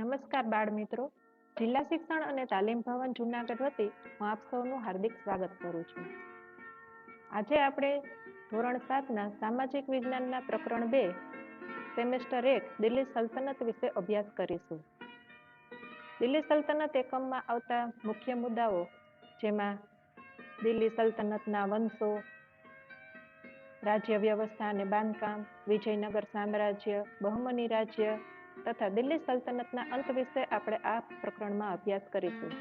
નમસ્કાર બાળ મિત્રો જિલ્લા શિક્ષણ અને તાલીમ ભવન જુનાગઢ વતી હું આપ સૌનું હાર્દિક સ્વાગત કરું છું. આજે આપણે ધોરણ સાતના સામાજિક વિજ્ઞાનના પ્રકરણ બે, સેમેસ્ટર એક, દિલ્હી સલ્તનત વિશે અભ્યાસ કરીશું. દિલ્હી સલ્તનત એકમમાં આવતા મુખ્ય મુદ્દાઓ જેમાં દિલ્હી સલ્તનતના વંશો, રાજ્ય વ્યવસ્થા અને બાંધકામ, વિજયનગર સામ્રાજ્ય, બહુમની રાજ્ય તથા દિલ્હી સલ્તનતના અંત વિશે આપણે આ પ્રકરણમાં અભ્યાસ કરીશું.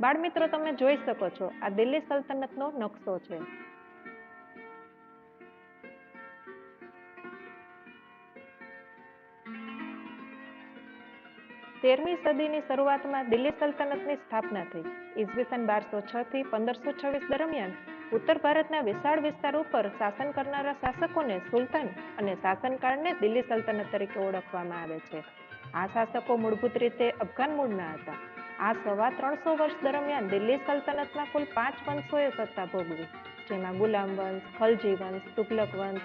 બાળમિત્રો, તમે જોઈ શકો છો, આ દિલ્હી સલ્તનતનો નકશો છે. તેરમી સદીની શરૂઆતમાં દિલ્હી સલ્તનતની સ્થાપના થઈ. ઈસવીસન બારસો છ થી પંદરસો છવ્વીસ દરમિયાન ઉત્તર ભારતના વિશાળ વિસ્તાર ઉપર શાસન કરનારા શાસકોને સુલતાન અને શાસનકાળને દિલ્હી સલ્તનત તરીકે ઓળખવામાં આવે છે. આ શાસકો મૂળભૂત રીતે અફઘાન મૂળના હતા. આ સવા ત્રણસો વર્ષ દરમિયાન દિલ્હી સલ્તનતમાં કુલ પાંચ વંશોએ સત્તા ભોગવી. જેમાં ગુલામ વંશ, ખલજી વંશ, તુગલક વંશ,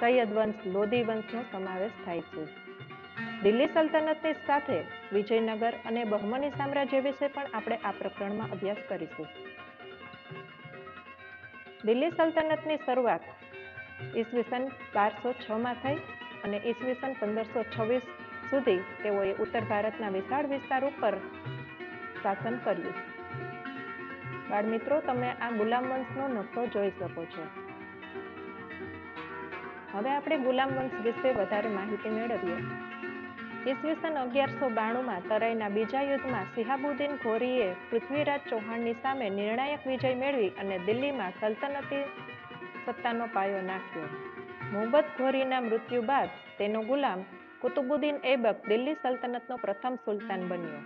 સૈયદ વંશ લોધી વંશનો સમાવેશ થાય છે. દિલ્હી સલ્તનતની સાથે વિજયનગર અને બહમની સામ્રાજ્ય વિશે પણ આપણે આ પ્રકરણમાં અભ્યાસ કરીશું. દિલ્હી સલ્તનતની શરૂઆત ઈસવીસન બારસો છમાં થઈ અને ઈસવીસન પંદરસો છવ્વીસ સુધી તેઓએ ઉત્તર ભારતના વિશાળ વિસ્તાર ઉપર શાસન કર્યું. બાળ મિત્રો, તમે આ ગુલામ વંશનો નકશો જોઈ શકો છો. હવે આપણે ગુલામ વંશ વિશે વધારે માહિતી મેળવીએ. ઈસવીસન અગિયારસો બાણુંમાં તરાઈના બીજા યુદ્ધમાં સિહાબુદ્દીન ઘોરીએ પૃથ્વીરાજ ચૌહાણની સામે નિર્ણાયક વિજય મેળવી અને દિલ્હીમાં સલ્તનતી સત્તાનો પાયો નાખ્યો. મોહમ્મદ ઘોરીના મૃત્યુ બાદ તેનો ગુલામ કુતુબુદ્દીન એબક દિલ્હી સલ્તનતનો પ્રથમ સુલતાન બન્યો.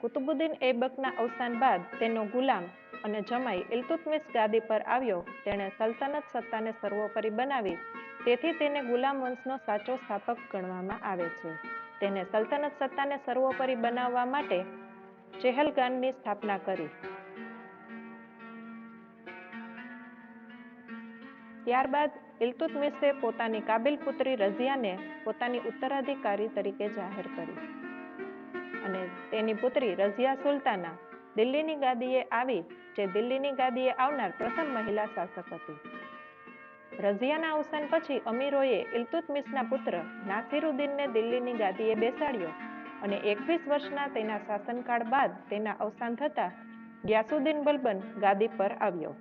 કુતુબુદ્દીન એબકના અવસાન બાદ તેનો ગુલામ અને જમાઈ ઇલ્તુત્મિશ ગાદી પર આવ્યો. તેણે સલ્તનત સત્તાને સર્વોપરી બનાવી તેથી તેને ગુલામ વંશનો સાચો સ્થાપક ગણવામાં આવે છે. તેને સલ્તનત સત્તાને સર્વોપરી બનાવવા માટે ચેહલગાનની સ્થાપના કરી. ત્યારબાદ ઇલ્તુતમિશે પોતાની કાબિલ પુત્રી રઝિયાને પોતાની ઉત્તરાધિકારી તરીકે જાહેર કરી. અને તેની પુત્રી રઝિયા સુલતાના દિલ્હીની ગાદીએ આવી, જે દિલ્હીની ગાદીએ આવનાર પ્રથમ મહિલા શાસક હતી. રઝિયાના અવસાન પછી અમીરોએ ઇલ્તુત્મિશના પુત્ર નાસિરુદ્દીનને દિલ્હીની ગાદીએ બેસાડ્યો અને એકવીસ વર્ષના તેના શાસનકાળ બાદ તેના અવસાન થતાં ગ્યાસુદ્દીન બલબન ગાદી પર આવ્યો.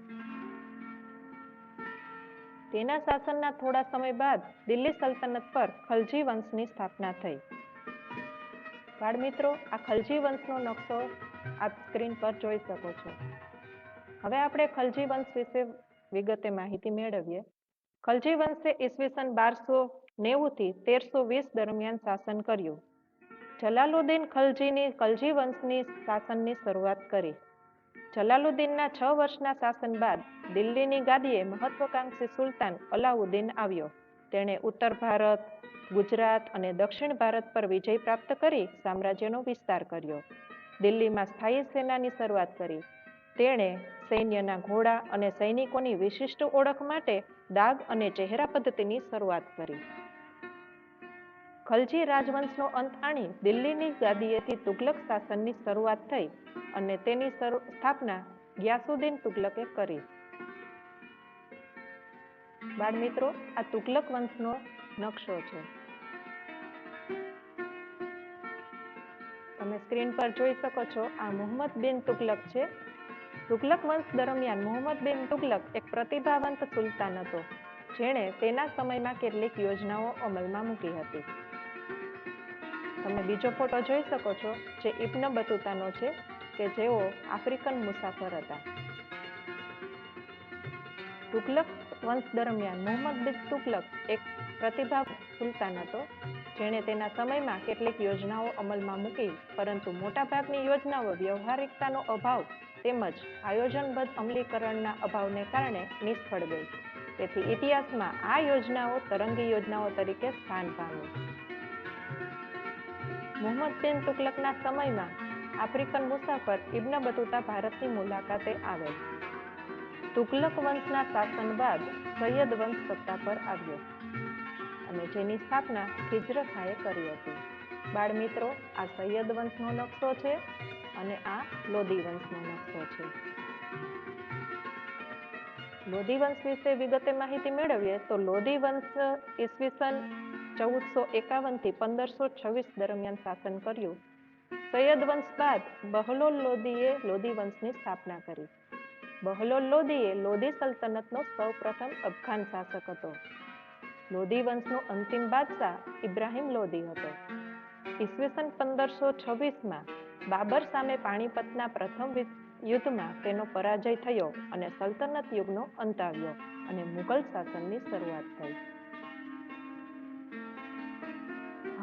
તેના શાસનના થોડા સમય બાદ દિલ્હી સલ્તનત પર ખલજી વંશની સ્થાપના થઈ. બાળ મિત્રો, આ ખલજી વંશનો નકશો આપ સ્ક્રીન પર જોઈ શકો છો. હવે આપણે ખલજી વંશ વિશે વિગતે માહિતી મેળવીએ. ખલજી વંશે ઈસવીસન બારસો નેવુંથી તેરસો વીસ દરમિયાન શાસન કર્યું. જલાલુદ્દીન ખલજીની ખલજી વંશની શાસનની શરૂઆત કરી. જલાલુદ્દીનના છ વર્ષના શાસન બાદ દિલ્હીની ગાદીએ મહત્વકાંક્ષી સુલતાન અલાઉદ્દીન આવ્યો. તેણે ઉત્તર ભારત, ગુજરાત અને દક્ષિણ ભારત પર વિજય પ્રાપ્ત કરી સામ્રાજ્યનો વિસ્તાર કર્યો. દિલ્હીમાં સ્થાયી સેનાની શરૂઆત કરી. તેણે સૈન્યના ઘોડા અને સૈનિકોની વિશિષ્ટ ઓળખ માટે દાગ અને ચહેરા પદ્ધતિની શરૂઆત કરી. ખલજી રાજવંશનો અંત આણી દિલ્હીની ગાદીએથી તુગલક શાસનની શરૂઆત થઈ અને તેની સ્થાપના ગ્યાસુદ્દીન તુગલકે કરી. બાળ મિત્રો આ તુગલક વંશનો નકશો છે. તમે સ્ક્રીન પર જોઈ શકો છો, આ મોહમ્મદ બિન તુગલક છે તુગલક વંશ દરમિયાન મોહમ્મદ બિન તુગલક એક પ્રતિભાવંત સુલતાન હતો, જેણે તેના સમયમાં કેટલીક યોજનાઓ અમલમાં મૂકી હતી. તમે બીજો ફોટો જોઈ શકો છો, જે ઇબ્ન બતુતાનો છે, કે જેઓ આફ્રિકન મુસાફર હતા. તુગલક વંશ દરમિયાન મોહમ્મદ બિન તુગલક એક પ્રતિભા સુલતાન હતો જેણે તેના સમયમાં કેટલીક યોજનાઓ અમલમાં મૂકી, પરંતુ મોટાભાગની યોજનાઓ વ્યવહારિકતાનો અભાવ તેમજ આયોજનબદ્ધ અમલીકરણના અભાવને કારણે નિષ્ફળ ગઈ. તેથી ઇતિહાસમાં આ યોજનાઓ તરંગી યોજનાઓ તરીકે સ્થાન પામી મોહમ્મદ બિન તુગલકના સમયમાં આફ્રિકન મુસાફર ઇબ્ન બતુતા ભારતની મુલાકાતે આવેલ તુગલક વંશના શાસન બાદ સૈયદ વંશ સત્તા પર આવ્યો. અને જેની સ્થાપના ખિજ્ર ખાએ કરી હતી. બાળ મિત્રો આ સૈયદ વંશનો નકશો છે અને આ લોધી વંશનો નકશો છે. લોધી વંશ વિશે વિગતે માહિતી મેળવીએ તો લોધી વંશ ઈસવીસન ચૌદસો એકાવનથી પંદરસો છવ્વીસ દરમિયાન શાસન કર્યું. સૈયદ વંશ બાદ બહલોલ લોધીએ લોધી વંશની સ્થાપના કરી. બહલોલ લોધીએ લોધી સલ્તનતનો સૌપ્રથમ અફઘાન શાસક હતો. લોધી વંશનો અંતિમ બાદશાહ ઇબ્રાહિમ લોધી હતો. ઈસવીસન પંદરસો છવ્વીસમાં બાબર સામે પાણીપતના પ્રથમ યુદ્ધમાં તેનો પરાજય થયો અને સલ્તનત યુગનો અંત આવ્યો અને મુઘલ શાસનની શરૂઆત થઈ.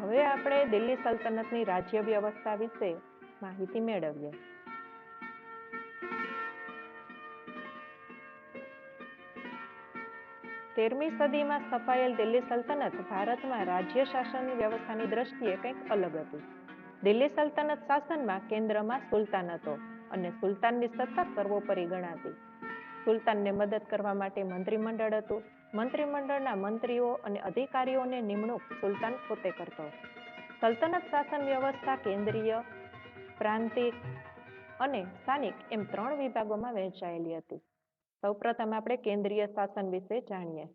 હવે આપણે દિલ્હી સલ્તનતની રાજ્ય વ્યવસ્થા વિશે માહિતી મેળવીએ. તેરમી સદીમાં સ્થપાયેલ દિલ્હી સલ્તનત ભારતમાં રાજ્ય શાસનની વ્યવસ્થાની દ્રષ્ટિએ કંઈક અલગ હતી. દિલ્હી સલ્તનત શાસનમાં કેન્દ્રમાં સુલતાન હતો અને સુલતાનની સત્તા સર્વોપરી ગણાતી. સુલતાનને મદદ કરવા માટે મંત્રીમંડળ હતું. મંત્રીમંડળના મંત્રીઓ અને અધિકારીઓને નિમણૂક સુલતાન પોતે કરતો. સલ્તનત શાસન વ્યવસ્થા કેન્દ્રીય, પ્રાંતિક અને સ્થાનિક એમ ત્રણ વિભાગોમાં વહેંચાયેલી હતી. સૌપ્રથમ આપણે કેન્દ્રીય શાસન વિશે જાણીએ.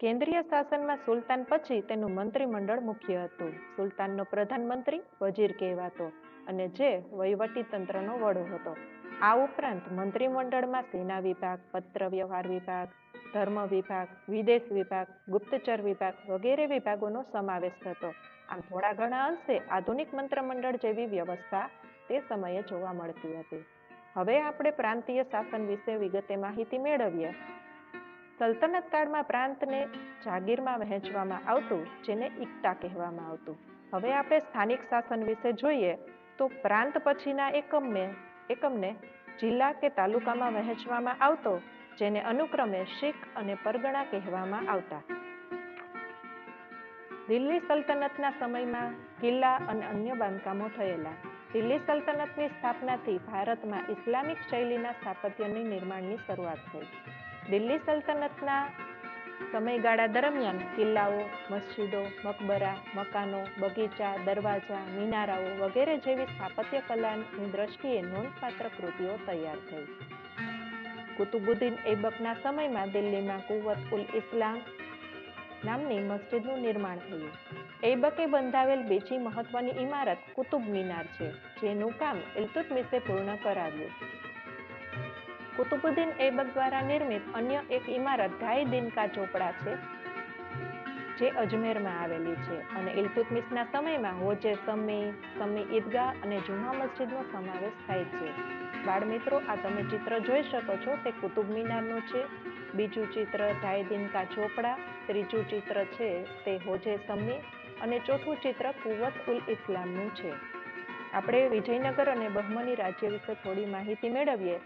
કેન્દ્રીય શાસનમાં સુલતાન પછી તેનું મંત્રીમંડળ મુખ્ય હતું. સુલતાનનો પ્રધાનમંત્રી વજીર કહેવાતો અને જે વહીવટી તંત્રનો વડો હતો. આ ઉપરાંત મંત્રીમંડળમાં સેના વિભાગ, પત્ર વ્યવહાર વિભાગ, ધર્મ વિભાગ, વિદેશ વિભાગ, ગુપ્તચર વિભાગ વગેરે વિભાગોનો સમાવેશ થતો. આમ થોડા ઘણા અંશે આધુનિક મંત્રમંડળ જેવી વ્યવસ્થા તે સમયે જોવા મળતી હતી. હવે આપણે પ્રાંતીય શાસન વિશે વિગતે માહિતી મેળવીએ. સલ્તનત કાળમાં પ્રાંતને જાગીરમાં વહેંચવામાં આવતું, જેને ઇકતા કહેવામાં આવતું. હવે આપણે સ્થાનિક શાસન વિશે જોઈએ, તો પ્રાંત પછીના એકમને એકમને જિલ્લા કે તાલુકામાં વહેંચવામાં આવતો, જેને અનુક્રમે શીખ અને પરગણા કહેવામાં આવતા. દિલ્હી સલ્તનતના સમયમાં કિલ્લા અને અન્ય બાંધકામો થયેલા. દિલ્હી સલ્તનતની સ્થાપનાથી ભારતમાં ઇસ્લામિક શૈલીના સ્થાપત્યની નિર્માણની શરૂઆત થઈ. દિલ્હી સલ્તનતના સમયગાળા દરમિયાન કિલ્લાઓ, મસ્જિદો, મકબરા, મકાનો, બગીચા, દરવાજા, મિનારાઓ વગેરે જેવી સ્થાપત્ય કલાની દ્રષ્ટિએ નોંધપાત્ર કૃતિઓ તૈયાર થઈ. કુતુબુદ્દીન એબકના સમયમાં દિલ્હીમાં કુવત ઉલ ઇસ્લામ નામની મસ્જિદનું નિર્માણ થયું. એબકે બંધાવેલ બીજી મહત્વની ઇમારત કુતુબ મિનાર છે, જેનું કામ ઇલ્તુતમિશે પૂર્ણ કરાવ્યું. કુતુબુદ્દીન એબક દ્વારા નિર્મિત અન્ય એક ઇમારત ગાય દિનકા ચોપડા છે, જે અજમેરમાં આવેલી છે અને ઇલ્તુતમિશના સમયમાં હોજે સમી સમી ઈદગાહ અને જુમા મસ્જિદનો સમાવેશ થાય છે. બાળ મિત્રો આ તમે ચિત્ર જોઈ શકો છો, તે કુતુબ મિનારનું છે. બીજું ચિત્ર ધાયદીન કા ચોપડા, ત્રીજું ચિત્ર છે તે હોજે સમી અને ચોથું ચિત્ર કુવત ઉલ ઇસ્લામનું છે. આપણે વિજયનગર અને બહમની રાજ્ય વિશે થોડી માહિતી મેળવીએ.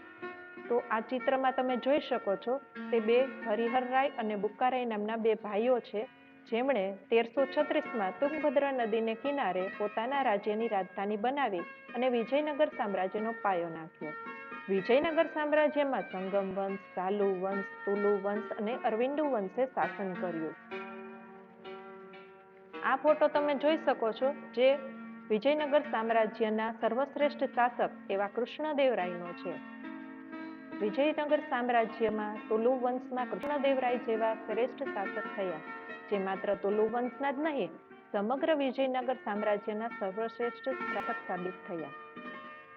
તો આ ચિત્રમાં તમે જોઈ શકો છો તે બે હરિહર રાય અને બુક્કારાય નામના બે ભાઈઓ છે. જેમણે તેરસો છત્રીસમાં તુંગભદ્રા નદીને કિનારે પોતાના રાજ્યની રાજધાની બનાવી અને વિજયનગર સામ્રાજ્યનો પાયો નાખ્યો. વિજયનગર સામ્રાજ્યમાં સંગમ વંશ, સાલુ વંશ, તુલુ વંશ અને અરવિંદુ વંશે શાસન કર્યું. આ ફોટો તમે જોઈ શકો છો જે વિજયનગર સામ્રાજ્યના સર્વશ્રેષ્ઠ શાસક એવા કૃષ્ણદેવરાયનો છે. વિજયનગર સામ્રાજ્યમાં તુલુ વંશમાં કૃષ્ણદેવરાય જેવા શ્રેષ્ઠ શાસક થયા, જે માત્ર તુલુ વંશના જ નહીં, સમગ્ર વિજયનગર સામ્રાજ્યના સર્વશ્રેષ્ઠ શાસક સાબિત થયા.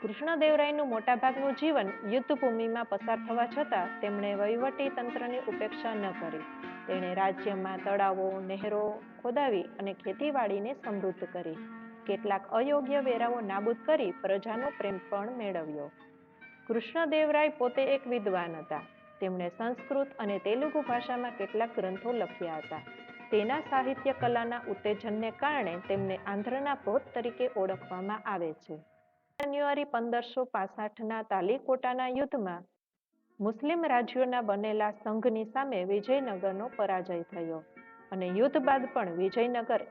કૃષ્ણદેવરાયનું મોટાભાગનું જીવન યુદ્ધભૂમિમાં પસાર થવા છતાં તેમણે વહીવટી તંત્રની ઉપેક્ષા ન કરી. તેણે રાજ્યમાં તળાવો, નહેરો ખોદાવી અને ખેતીવાડીને સમૃદ્ધ કરી. કેટલાક અયોગ્ય વેરાઓ નાબૂદ કરી પ્રજાનો પ્રેમ પણ મેળવ્યો. કૃષ્ણદેવરાય પોતે એક વિદ્વાન હતા. તેમણે સંસ્કૃત અને તેલુગુ ભાષામાં કેટલાક ગ્રંથો લખ્યા હતા. તેના સાહિત્ય કલાના ઉત્તેજનને કારણે તેમને આંધ્રના ભોત તરીકે ઓળખવામાં આવે છે. જાન્યુઆરી પંદરસો પાસઠના તાલીકોટાના યુદ્ધમાં મુસ્લિમ રાજ્યોના બનેલા સંઘની સામે વિજયનગરનો પરાજય થયો અને યુદ્ધ બાદ પણ વિજયનગર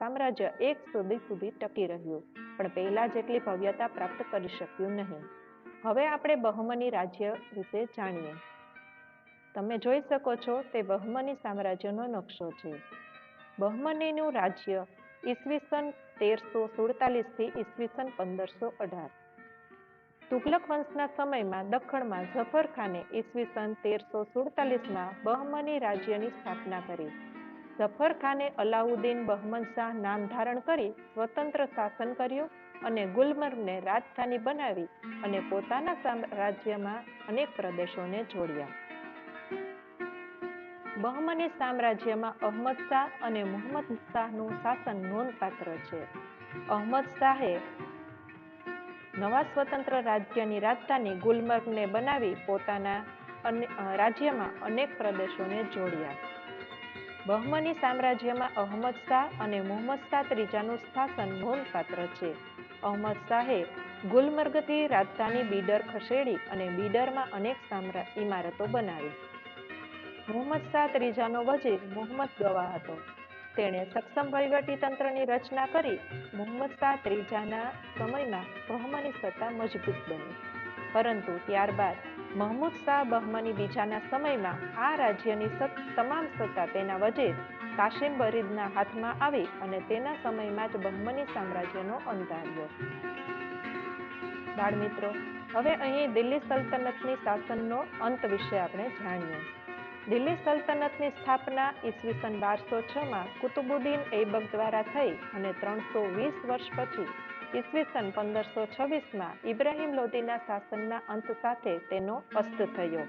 સામ્રાજ્ય એક સુધી સુધી ટકી રહ્યું, પણ પહેલા જેટલી ભવ્યતા પ્રાપ્ત કરી શક્યું નહીં. હવે આપણે બહમની રાજ્ય વિશે જાણીએ. તમે જોઈ શકો છો તે બહમની સામ્રાજ્યનો નકશો છે. બહમનીનું રાજ્ય ઈસવીસન તેરસો સુડતાલીસથી ઈસવીસન પંદરસો અઢાર. તુગલક વંશના સમયમાં દખણમાં ઝફરખાને ઈસવીસન તેરસો સુડતાલીસમાં બહમની રાજ્યની સ્થાપના કરી. ઝફરખાને અલાઉદ્દીન બહમન શાહ નામ ધારણ કરી સ્વતંત્ર શાસન કર્યું અને ગુલમર્ગને રાજધાની બનાવી અને પોતાના સામ્રાજ્યમાં અનેક પ્રદેશોને જોડ્યા. બહમની સામ્રાજ્યમાં અહમદ શાહ અને મોહમ્મદ શાહનું શાસન નોંધપાત્ર છે. અહમદ શાહે નવા સ્વતંત્ર રાજ્યની રાજધાની ગુલમર્ગને બનાવી પોતાના રાજ્યમાં અનેક પ્રદેશોને જોડ્યા. બહમની સામ્રાજ્યમાં અહમદ શાહ અને મોહમ્મદ શાહ ત્રીજાનું શાસન નોંધપાત્ર છે. અહમદ શાહે ગુલમર્ગથી રાજધાની બીડર ખસેડી અને બીડરમાં અનેક ઇમારતો બનાવી. મુહમ્મદ શાહ ત્રીજાનો વજીર મુહમ્મદ ગવા હતો. તેણે સક્ષમ તંત્રની રચના કરી મુહમ્મદ શાહ ત્રીજાના સમયમાં બહમની સત્તા મજબૂત બની. પરંતુ ત્યારબાદ મહમૂદ શાહ બહમની બીજાના સમયમાં આ રાજ્યની તમામ સત્તા તેના વજીર કાશિમ બરીદના હાથમાં આવી અને તેના સમયમાં જ બહમની સામ્રાજ્યનો અંત આવ્યો. બાળ હવે અહીં દિલ્હી સલ્તનતની શાસનનો અંત વિશે આપણે જાણીએ. દિલ્હી સલ્તનતની સ્થાપના ઈસવીસન બારસો છમાં કુતુબુદ્દીન એબક દ્વારા થઈ અને ત્રણસો વીસ વર્ષ પછી ઈસવીસન પંદરસો છવ્વીસમાં ઇબ્રાહિમ લોધીના શાસનના અંત સાથે તેનો અસ્ત થયો.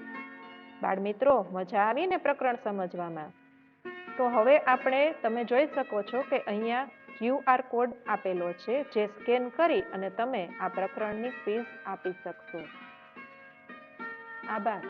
બાળમિત્રો, મજા આવીને પ્રકરણ સમજવામાં? તો હવે આપણે, તમે જોઈ શકો છો કે અહીંયા ક્યુઆર કોડ આપેલો છે, જે સ્કેન કરી અને તમે આ પ્રકરણની ફીસ આપી શકશો. આભાર.